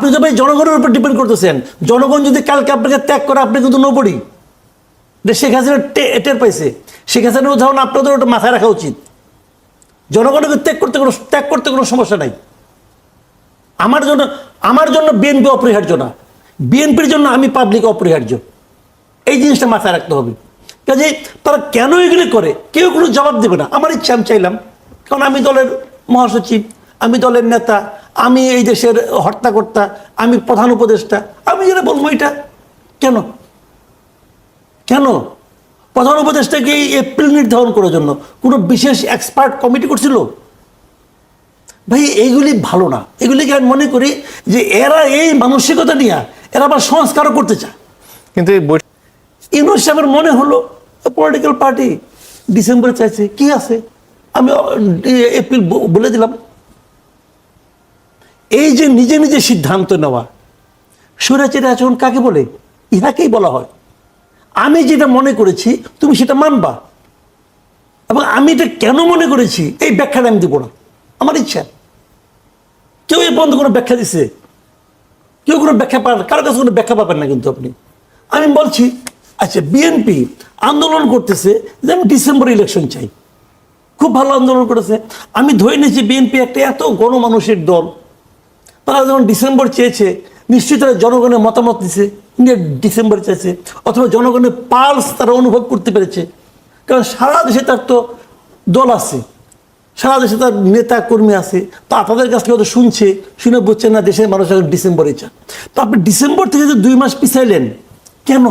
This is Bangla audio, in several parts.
আপনি তো ভাই জনগণের উপর ডিপেন্ড করতেছেন। জনগণ যদি কালকে আপনাকে ত্যাগ করে, আপনি কিন্তু নোবড়ি শেখ হাসিনা টের পাইছে। শেখ হাসিনার উদাহরণ আপনাদের ওটা মাথায় রাখা উচিত। জনগণকে ত্যাগ করতে কোনো ত্যাগ করতে কোনো সমস্যা নাই। আমার জন্য আমার জন্য বিএনপি অপরিহার্য না। বিএনপির জন্য আমি পাবলিক অপরিহার্য। এই জিনিসটা মাথায় রাখতে হবে। কাজে তারা কেন এগুলি করে? কেউ কোনো জবাব দেবে না। আমার ইচ্ছা, আমি চাইলাম। কারণ আমি দলের মহাসচিব। আমি দলের নেতা আমি এই দেশের হর্তাকর্তা আমি প্রধান উপদেষ্টা আমি যেটা বলব এটা। কেন? কেন? প্রধান উপদেষ্টাকে এই এপ্রিল নির্ধারণ করার জন্য কোনো বিশেষ এক্সপার্ট কমিটি করছিল? ভাই এইগুলি ভালো না। এগুলিকে আমি মনে করি যে এরা এই মানসিকতা নিয়ে এরা আবার সংস্কারও করতে চায়। কিন্তু এই ইউনুস সাহেবের মনে হলো পলিটিক্যাল পার্টি ডিসেম্বরে চাইছে। কি আছে? আমি এপ্রিল বলে দিলাম। এই যে নিজে নিজে সিদ্ধান্ত নেওয়া সুরাচের আচরণ কাকে বলে? ইহাকেই বলা হয়। আমি যেটা মনে করেছি, তুমি সেটা মানবা। এবং আমি এটা কেন মনে করেছি, এই ব্যাখ্যাটা আমি দিব না। আমার ইচ্ছা। কেউ এই বন্ধ কোনো ব্যাখ্যা দিছে? কেউ কোনো ব্যাখ্যা পান? কারও কাছে কোনো ব্যাখ্যা পাবেন না কিন্তু আপনি। আমি বলছি আচ্ছা বিএনপি আন্দোলন করতেছে, যে আমি ডিসেম্বর ইলেকশন চাই। খুব ভালো আন্দোলন করেছে। আমি ধরে নিয়েছি বিএনপি একটা এত গণমানুষের দল। তারা যখন ডিসেম্বর চেয়েছে, নিশ্চয়ই তারা জনগণের মতামত দিছে নিয়ে ডিসেম্বর চেয়েছে, অথবা জনগণের পালস তারা অনুভব করতে পেরেছে। কারণ সারা দেশে তার তো দল আছে, সারা দেশে তার নেতা কর্মী আছে, তা তাদের কাছ থেকে হয়তো শুনছে, শুনে বুঝছে না দেশের মানুষ এখন ডিসেম্বরে চান তো আপনি ডিসেম্বর থেকে যে দুই মাস পিছাইলেন, কেন?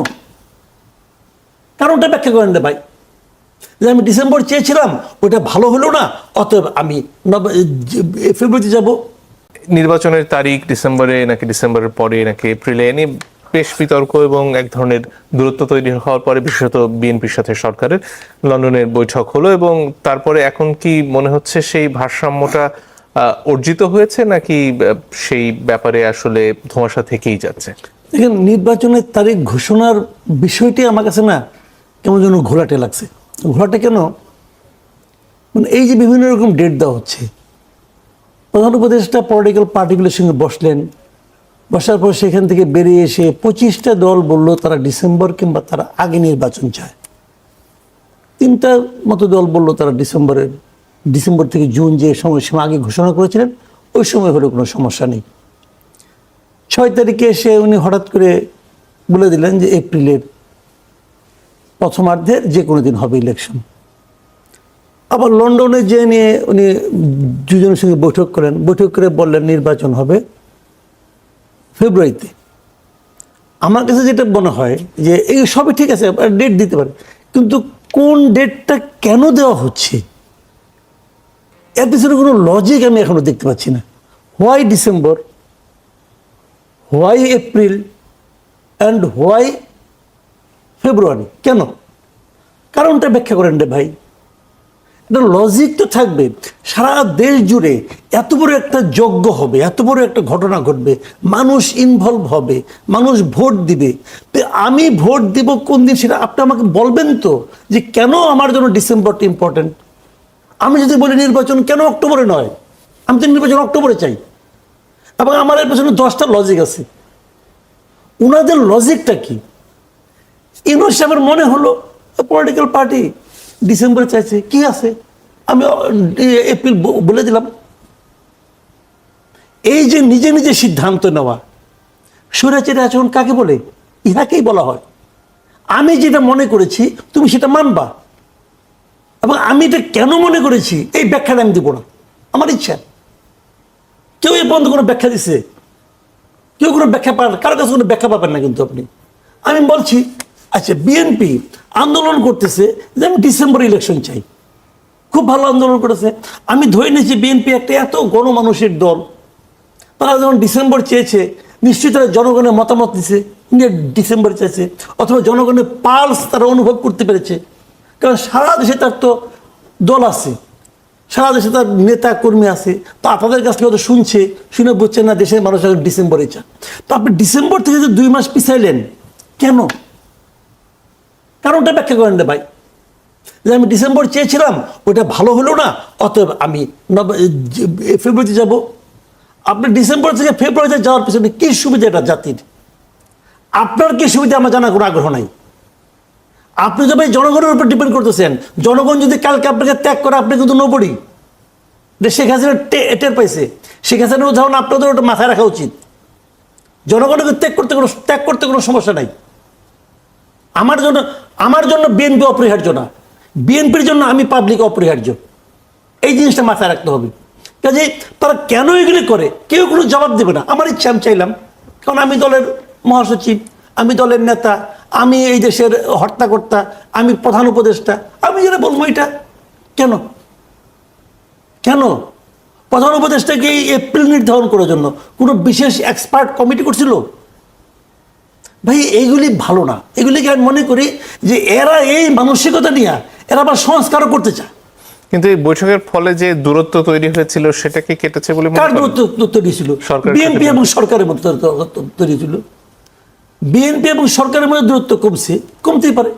কারণটা ব্যাখ্যা করেন রে ভাই। যে আমি ডিসেম্বর চেয়েছিলাম ওটা ভালো হলো না, অতএব আমি ফেব্রুয়ারিতে যাব। নির্বাচনের তারিখ ডিসেম্বরে নাকি ডিসেম্বরের পরে নাকি এপ্রিলে, এ নিয়ে বেশ বিতর্ক এবং এক ধরনের দূরত্ব তৈরি হওয়ার পরে বিশেষত বিএনপির সাথে সরকারের লন্ডনের বৈঠক হলো এবং তারপরে এখন কি মনে হচ্ছে সেই ভারসাম্যটা অর্জিত হয়েছে নাকি সেই ব্যাপারে আসলে ধোঁয়াশা থেকেই যাচ্ছে? দেখেন, নির্বাচনের তারিখ ঘোষণার বিষয়টি আমার কাছে না কেমন যেন ঘোলাটে লাগছে। ঘোলাটে কেন? মানে এই যে বিভিন্ন রকম ডেট দেওয়া হচ্ছে প্রধান উপদেষ্টা পলিটিক্যাল পার্টিগুলোর সঙ্গে বসলেন। বসার পর সেখান থেকে বেরিয়ে এসে পঁচিশটা দল বলল তারা ডিসেম্বর কিংবা তারা আগে নির্বাচন চায়। তিনটা মতো দল বলল তারা ডিসেম্বরের, ডিসেম্বর থেকে জুন যে সময়সীমা আগে ঘোষণা করেছিলেন, ওই সময় হলে কোনো সমস্যা নেই। ছয় তারিখে এসে উনি হঠাৎ করে বলে দিলেন যে এপ্রিলের প্রথমার্ধে যে কোনো দিন হবে ইলেকশন আবার লন্ডনে যে নিয়ে উনি দুজনের সঙ্গে বৈঠক করেন। বৈঠক করে বললেন, নির্বাচন হবে ফেব্রুয়ারিতে। আমার কাছে যেটা মনে হয় যে এই সবই ঠিক আছে ডেট দিতে পারে। কিন্তু কোন ডেটটা কেন দেওয়া হচ্ছে? এর পিছনে কোনো লজিক আমি এখনও দেখতে পাচ্ছি না। Why December why April and why February কেন? কারণটা ব্যাখ্যা করেন রে ভাই। এটা লজিক তো থাকবে। সারা দেশ জুড়ে এত বড় একটা যজ্ঞ হবে, এত বড় একটা ঘটনা ঘটবে, মানুষ ইনভলভ হবে, মানুষ ভোট দিবে। আমি ভোট দিব কোন দিন সেটা আপনি আমাকে বলবেন তো, যে কেন আমার জন্য ডিসেম্বরটা ইম্পর্টেন্ট আমি যদি বলি নির্বাচন কেন অক্টোবরে নয়? আমি তো নির্বাচন অক্টোবরে চাই। এবং আমার এর পেছনে দশটা লজিক আছে। ওনাদের লজিকটা কি? ইউনুস সাহেবের মনে হলো পলিটিক্যাল পার্টি ডিসেম্বরে চাইছে, কি আছে? আমি এপ্রিল বলে দিলাম। এই যে নিজে নিজে সিদ্ধান্ত নেওয়া, সুরাচের আচরণ কাকে বলে? ইহাকেই বলা হয়। আমি যেটা মনে করেছি, তুমি সেটা মানবা। এবং আমি এটা কেন মনে করেছি, এই ব্যাখ্যাটা আমি দিব না। আমার ইচ্ছা। কেউ এই বন্ধ কোনো ব্যাখ্যা দিছে? কেউ কোনো ব্যাখ্যা পান কারও কাছে কোনো ব্যাখ্যা পাবেন না কিন্তু আপনি। আমি বলছি আচ্ছা বিএনপি আন্দোলন করতেছে যে আমি ডিসেম্বর ইলেকশন চাই। খুব ভালো আন্দোলন করেছে। আমি ধরে নিয়েছি বিএনপি একটা এত গণমানুষের দল। তারা যখন ডিসেম্বর চেয়েছে, নিশ্চয়ই তারা জনগণের মতামত দিছে ডিসেম্বর চেয়েছে অথবা জনগণের পালস তারা অনুভব করতে পেরেছে। কারণ সারা দেশে তার তো দল আছে। সারা দেশে তার নেতা কর্মী আছে। তা তাদের কাছ থেকে হয়তো শুনছে, শুনে বুঝছেন না দেশের মানুষ ডিসেম্বরে চান তো আপনি ডিসেম্বর থেকে যে দুই মাস পিছাইলেন, কেন? কারণটা ব্যাখ্যা করেন ভাই। যে আমি ডিসেম্বর চেয়েছিলাম, ওটা ভালো হলো না, অতএব আমি ফেব্রুয়ারিতে যাব। আপনি ডিসেম্বর থেকে ফেব্রুয়ারিতে যাওয়ার পিছনে কী সুবিধা এটা জাতির? আপনার কী সুবিধা আমার জানার কোনো আগ্রহ নাই। আপনি তো জনগণের উপর ডিপেন্ড করতেছেন। জনগণ যদি কালকে আপনাকে ত্যাগ করে, আপনি কিন্তু নবড়ি শেখ হাসিনা টের পাইছে। শেখ হাসিনার উদাহরণ আপনাদের ওটা মাথায় রাখা উচিত। জনগণকে ত্যাগ করতে কোনো ত্যাগ করতে কোনো সমস্যা নাই। আমার জন্য আমার জন্য বিএনপি অপরিহার্য না। বিএনপির জন্য আমি পাবলিক অপরিহার্য। এই জিনিসটা মাথায় রাখতে হবে। কাজে তারা কেন এগুলি করে? কেউ কোনো জবাব দেবে না। আমার ইচ্ছা, আমি চাইলাম। কারণ আমি দলের মহাসচিব, আমি দলের নেতা, আমি এই দেশের হর্তাকর্তা, আমি প্রধান উপদেষ্টা, আমি যেটা বলব এটা। কেন? কেন? প্রধান উপদেষ্টাকে এপ্রিল নির্ধারণ করার জন্য কোনো বিশেষ এক্সপার্ট কমিটি করছিল? ভাই এইগুলি ভালো না। এগুলিকে আমি মনে করি যে এরা এই মানসিকতা নিয়ে এরা আবার সংস্কারও করতে চায়। কিন্তু এই বৈঠকের ফলে যে দূরত্ব তৈরি হয়েছিল সেটা কি কেটেছে বলে কার দূরত্ব তৈরি ছিল বিএনপি এবং সরকারের মধ্যে তৈরি- ছিল বিএনপি এবং সরকারের মধ্যে দূরত্ব কমছে কমতেই পারে।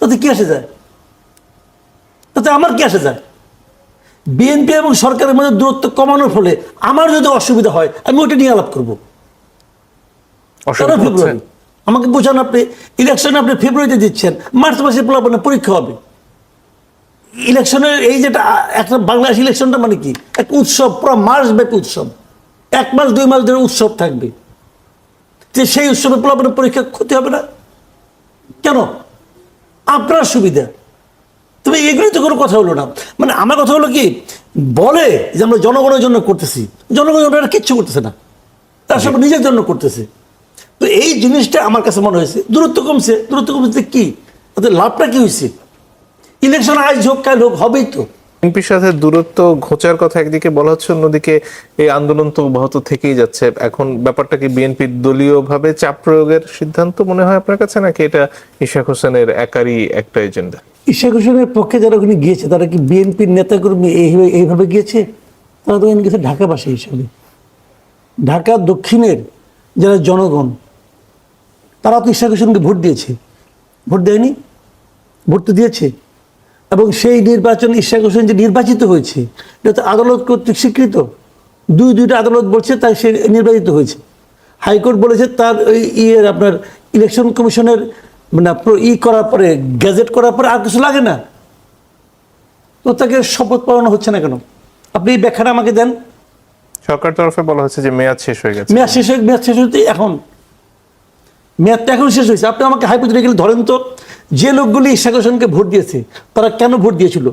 তাতে কি আসে যায়? তাতে আমার কি আসে যায়? বিএনপি এবং সরকারের মধ্যে দূরত্ব কমানোর ফলে আমার যদি অসুবিধা হয় আমি ওটা নিয়ে আলাপ করব। ফেব্রুয়ারি আমাকে বোঝান আপনি ইলেকশন আপনি ফেব্রুয়ারিতে দিচ্ছেন মার্চ মাসে আপনার পরীক্ষা হবে। ইলেকশনের এই যেটা একটা বাংলাদেশ ইলেকশনটা মানে কি? এক উৎসব পুরো মাস ব্যাপী উৎসব। এক মাস দুই মাস ধরে উৎসব থাকবে। যে সেই উৎসবে আপনার পরীক্ষা ক্ষতি হবে না। কেন? আপনার সুবিধা। তবে এগুলি তো কোনো কথা হলো না। মানে আমার কথা হলো কি? বলে যে আমরা জনগণের জন্য করতেছি। জনগণের জন্য কিচ্ছু করতেছে না। তারা সব নিজের জন্য করতেছে। তো এই জিনিসটা আমার কাছে মনে হয়েছে। দূরত্ব কমছে। দূরত্ব কমছে কি? তাদের লাভটা কি হয়েছে? ইলেকশন আজ হোক কাল হোক হবেই তো। বিএনপির সাথে দূরত্ব ঘোচার কথা একদিকে বলা হচ্ছে অন্যদিকে এই আন্দোলন তো অব্যাহত থেকেই যাচ্ছে। এখন ব্যাপারটা কি বিএনপির দলীয়ভাবে চাপ প্রয়োগের সিদ্ধান্ত মনে হয় আপনার কাছে নাকি এটা ইশাক হোসেনের একারই একটা এজেন্ডা? ঈশা হোসেনের পক্ষে যারা ওখানে গিয়েছে তারা কি বিএনপির নেতাকর্মী এইভাবে এইভাবে গিয়েছে? তারা তো গেছে ঢাকাবাসী হিসেবে। ঢাকা দক্ষিণের যারা জনগণ তারা তো ঈশা ঘোষণকে ভোট দিয়েছে। ভোট দেয়নি? ভোট তো দিয়েছে। এবং সেই নির্বাচন ঈশাক হোসেন যে নির্বাচিত হয়েছে এটা তো আদালত কর্তৃক স্বীকৃত। দুই দুইটা আদালত বলছে তাই সে নির্বাচিত হয়েছে। হাইকোর্ট বলেছে তার ওই ইয়ের আপনার ইলেকশন কমিশনের মানে ই করার পরে গ্যাজেট করার পরে আর কিছু লাগে না। তো তাকে শপথ পালনো হচ্ছে না কেন? আপনি এই ব্যাখ্যাটা আমাকে দেন। সরকার তরফে বলা হচ্ছে যে মেয়াদ শেষ হয়ে গেছে। মেয়াদ শেষ হয়ে মেয়াদ শেষ হতে এখন মেয়াদটা এখন শেষ হয়েছে। আপনি আমাকে হাইপোথেটিক্যালি ধরেন তো, যে লোকগুলি ইশাক হোসেনকে ভোট দিয়েছে, তারা কেন ভোট দিয়েছিল?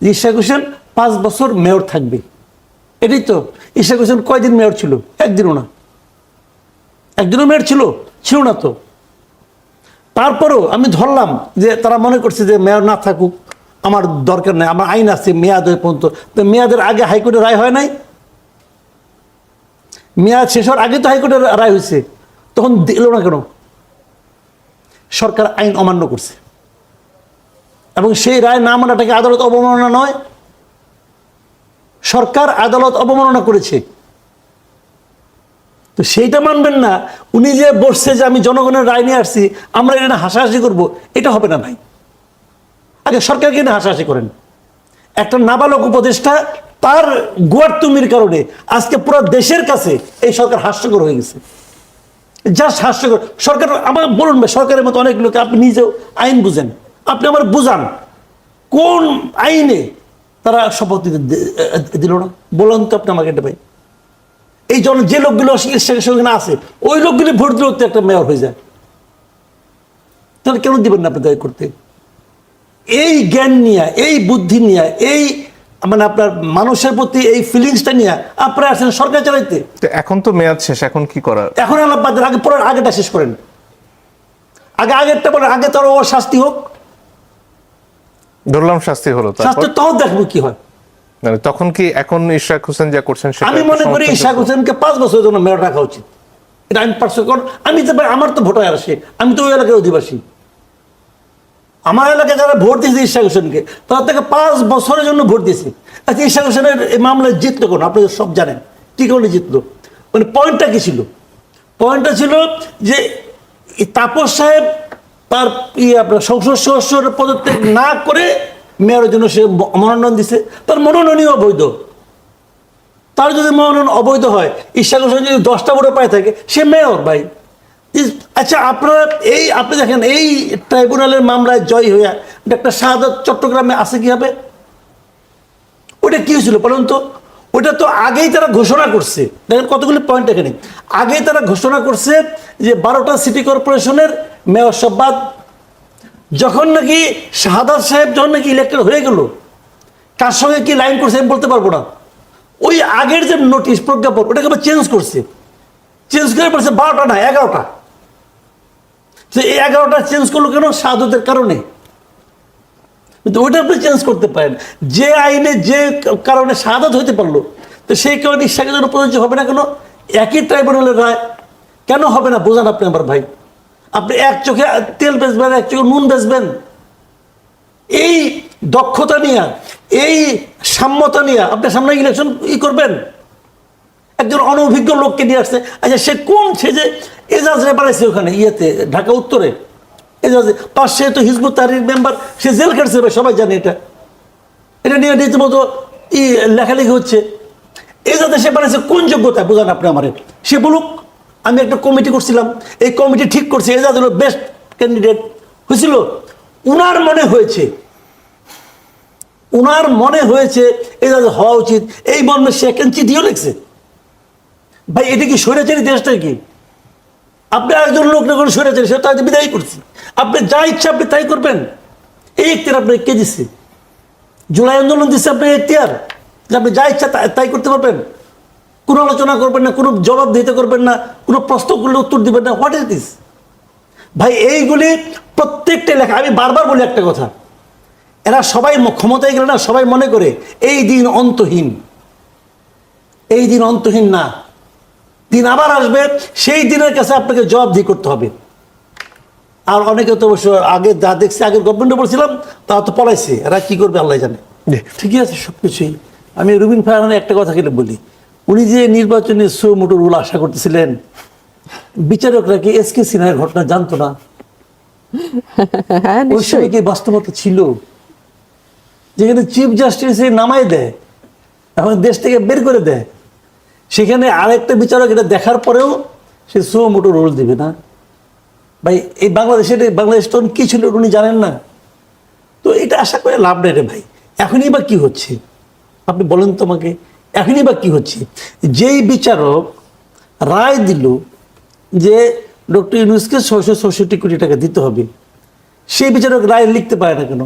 ইশাক হোসেন পাঁচ বছর মেয়র থাকবে। এটাই তো। ইশাক হোসেন কয়দিন মেয়র ছিল? একদিনও না। একদিনও মেয়র ছিল? ছিল না তো। তারপরেও আমি ধরলাম যে তারা মনে করছে যে মেয়র না থাকুক, আমার দরকার নেই, আমার আইন আছে মেয়াদ হয়ে পর্যন্ত। তো মেয়াদের আগে হাইকোর্টের রায় হয় নাই? মেয়াদ শেষ হওয়ার আগে তো হাইকোর্টের রায় হয়েছে। তখন দিল না কেন? সরকার আইন অমান্য করছে। এবং সেই রায় না মানাটাকে আদালত অবমাননা নয়? সরকার আদালত অবমাননা করেছে। তো সেইটা মানবেন না। উনি যে বসছে যে আমি জনগণের রায় নিয়ে আসছি, আমরা এটা হাসাহাসি করব, এটা হবে না ভাই। আগে সরকারকে নিয়ে হাসাহাসি করেন। একটা নাবালক উপদেষ্টা তার গুয়ারতুমির কারণে আজকে পুরো দেশের কাছে এই সরকার হাস্যকর হয়ে গেছে। জাস্ট হাস্যকর সরকার, আমার বলুন ভাই, সরকারের মতো অনেক লোক, আপনি নিজেও আইন বুঝেন। আপনি আমার বুঝান, কোন আইনে তারা শপথ দিতে দিল না? বলুন তো আপনি আমাকে এটা ভাই। এই জন যে লোকগুলো সেখানে আছে ওই লোকগুলি ভোট দিলেও তো একটা মেয়র হয়ে যায়। তাহলে কেন দিবেন না আপনি দায়ী করতে? এই জ্ঞান নিয়ে, এই বুদ্ধি নিয়ে, এই মানে আপনার মানুষের প্রতি এই ফিলিংসটা নিয়ে আপনারা আসেন সরকার চালাইতে। তো এখন তো মেয়াদ শেষ এখন কি করার এখন আলাপ বাদ আগে পরের আগেটা শেষ করেন। আগে আগেরটা বলেন আগে তার ওর শাস্তি হোক। ধরলাম শাস্তি হলো শাস্তি তখন দেখব কি হয়। মানে তখন কি এখন ইশরাক হোসেন যা করছেন আমি মনে করি ইশাক হোসেনকে পাঁচ বছরের জন্য মেয়র রাখা উচিত। এটা আমি পার্শ্ব আমি তো আমার তো ভোটার আসে আমি তো ওই এলাকার অধিবাসী। আমার এলাকায় যারা ভোট দিয়েছে ইশাক হোসেনকে, তারা থেকে পাঁচ বছরের জন্য ভোট দিয়েছে। আচ্ছা ইশাক হোসেনের এই মামলায় জিতলো কোন? আপনারা সব জানেন। কি কারণে জিতলো? মানে পয়েন্টটা কি ছিল? পয়েন্টটা ছিল যে তাপস সাহেব তার ইয়ে আপনার সংসদ সদস্যের পদত্যাগ না করে মেয়রের জন্য সে মনোনয়ন দিছে। তার মনোনয়নই অবৈধ। তার যদি মনোনয়ন অবৈধ হয় হোসেন যদি দশটা ভোটে পায় থাকে, সে মেয়র ভাই। আচ্ছা আপনারা এই, আপনি দেখেন, এই ট্রাইব্যুনালের মামলায় জয় হইয়া ডাক্তার শাহাদত চট্টগ্রামে আছে কি হবে ওটা কি হয়েছিল বলুন তো? ওটা তো আগেই তারা ঘোষণা করছে। দেখেন কতগুলি পয়েন্ট এখানে। আগেই তারা ঘোষণা করছে যে বারোটা সিটি কর্পোরেশনের মেয়র সব বাদ যখন নাকি শাহাদাত সাহেব যখন নাকি ইলেক্টেড হয়ে গেল কার সঙ্গে কি লাইন করছে আমি বলতে পারব না। ওই আগের যে নোটিশ প্রজ্ঞাপন, ওটাকে আবার চেঞ্জ করছে। চেঞ্জ করে বলছে বারোটা না, এগারোটা। তো এই এগারোটা চেঞ্জ করল কেন? শাহাদতের কারণে। কিন্তু ওইটা আপনি চেঞ্জ করতে পারেন। যে আইনে যে কারণে শাহাদত হইতে পারল, তো সেই কারণে ইশাকের জন্য প্রযোজ্য হবে না কেন? একই ট্রাইব্যুনালের রায় কেন হবে না? বোঝান আপনি আমার ভাই। আপনি এক চোখে তেল বেচবেন, এক চোখে নুন বেচবেন। এই দক্ষতা নিয়ে, এই সাম্যতা নিয়ে আপনি সামনে ইলেকশন ই করবেন। একজন অনভিজ্ঞ লোককে নিয়ে আসছে। আচ্ছা সে কোন সে যে এজাজ রে বানাইছে ওখানে ইয়েতে ঢাকা উত্তরে? এজাজে পাশে তো হিজবুত তাহরির মেম্বার সে জেল কাটছে ভাই, সবাই জানে এটা। এটা নিয়ে রীতিমতো ই লেখালেখি হচ্ছে। এজাজে সে বানাইছে কোন যোগ্যতা বোঝান আপনি আমার। সে বলুক আমি একটা কমিটি করছিলাম এই কমিটি ঠিক করছে এজাজ হলো বেস্ট ক্যান্ডিডেট হয়েছিল উনার মনে হয়েছে উনার মনে হয়েছে এজাজ হওয়া উচিত। এই মর্মে সে একখান চিঠিও লিখছে। ভাই, এটা কি স্বৈরাচারী দেশটা কি আপনি একজন লোক না করে স্বৈরাচারী, সে তাকে বিদায় করছি। আপনি যা ইচ্ছা আপনি তাই করবেন। এই এখতিয়ার আপনি কে দিচ্ছে জুলাই আন্দোলন দিচ্ছে আপনি এখতিয়ার যে আপনি যা ইচ্ছা তাই করতে পারবেন। কোনো আলোচনা করবেন না, কোনো জবাব দিতে করবেন না, কোনো প্রশ্ন করলে উত্তর দিবেন না। হোয়াট ইজ দিস ভাই, এইগুলি প্রত্যেকটা লেখা আমি বারবার বলি একটা কথা। এরা সবাই ক্ষমতায় গেলে না, সবাই মনে করে, এই দিন অন্তহীন। এই দিন অন্তহীন না। দিন আবার আসবে সেই দিনের কাছে আপনাকে জবাবদিহি করতে হবে। আর অনেকে তো অবশ্য আগে যা দেখছে আগের গভর্নমেন্টে বলছিলাম তারা তো পলাইছে এরা কি করবে আল্লাহ জানে। ঠিকই আছে সব কিছুই আমি রুবিন ফারহানের একটা কথা খেলে বলি। উনি যে নির্বাচনে সো মোটরগুলো আশা করতেছিলেন বিচারকরা কি এস কে সিনহার ঘটনা জানতো না? হ্যাঁ ওই সময় কি বাস্তবতা ছিল? যেখানে চিফ জাস্টিস নামাই দেয় এখন দেশ থেকে বের করে দেয়। সেখানে আরেকটা বিচারক এটা দেখার পরেও সে সো মোটো রোল দিবে না। ভাই, এই বাংলাদেশের বাংলাদেশ তখন কি ছিল উনি জানেন না? তো এটা আশা করে লাভ নেই রে ভাই। এখনই বা কি হচ্ছে? আপনি বলেন তো আমাকে, এখনই বা কি হচ্ছে? যেই বিচারক রায় দিল যে ডক্টর ইউনুসকে ছয়শো চৌষট্টি কোটি টাকা দিতে হবে, সেই বিচারক রায় লিখতে পারে না কেন?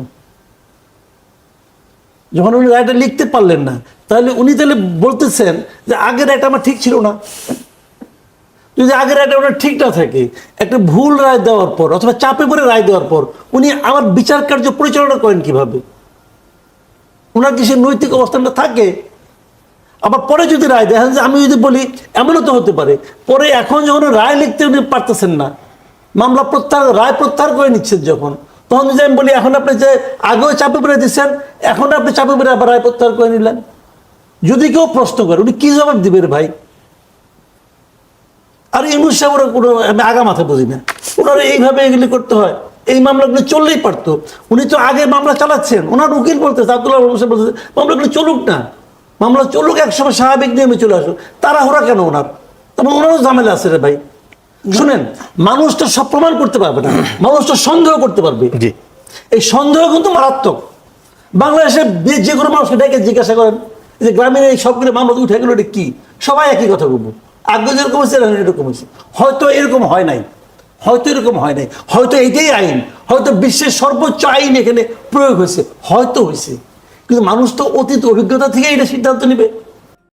যখন উনি রায়টা লিখতে পারলেন না, তাহলে উনি তাহলে বলতেছেন যে আগের রায়টা আমার ঠিক ছিল না। যদি আগের রায়টা ওনার ঠিক না থাকে, একটা ভুল রায় দেওয়ার পর অথবা চাপে পড়ে রায় দেওয়ার পর উনি আমার বিচার কার্য পরিচালনা করেন কীভাবে? ওনার কি সে নৈতিক অবস্থানটা থাকে? আবার পরে যদি রায় দেখেন যে আমি যদি বলি এমনও তো হতে পারে, পরে এখন যখন রায় লিখতে উনি পারতেছেন না, মামলা প্রত্যাহার, রায় প্রত্যাহার করে নিচ্ছেন যখন তখন বলি, এখন আপনি যে আগেও চাপে পড়ে দিচ্ছেন এখন আপনি চাপে পড়ে আবার রায় প্রত্যাহার করে নিলেন। যদি কেউ প্রশ্ন করে, উনি কি জবাব দিবে রে ভাই? আর ইউনুস সাহেব ওরা কোনো, আমি আগা মাথা বুঝি না। ওনারা এইভাবে এগুলি করতে হয়। এই মামলাগুলো চললেই পারতো। উনি তো আগে মামলা চালাচ্ছেন। ওনার উকিল বলতেছে, আব্দুল্লাহ সাহেব বলতেছে মামলাগুলো চলুক না। মামলা চলুক, একসময় স্বাভাবিক নিয়মে চলে আসুক। তারা ওরা কেন ওনার? তবে ওনারও ঝামেলা আছে রে ভাই। শুনেন মানুষটা সব প্রমাণ করতে পারবে না। মানুষটা সন্দেহ করতে পারবে। জি। এই সন্দেহ কিন্তু মারাত্মক। বাংলাদেশে যে- কোনো মানুষকে ডেকে জিজ্ঞাসা করেন যে গ্রামীণ এই সবগুলো মামলা উঠে গেলো এটা কি? সবাই একই কথা বলব। আগে যেরকম হচ্ছে এরকম হয়েছে। হয়তো এরকম হয় নাই। হয়তো এরকম হয় নাই। হয়তো এটাই আইন। হয়তো বিশ্বের সর্বোচ্চ আইন এখানে প্রয়োগ হয়েছে। হয়তো হয়েছে। কিন্তু মানুষ তো অতীত অভিজ্ঞতা থেকে এটা সিদ্ধান্ত নেবে।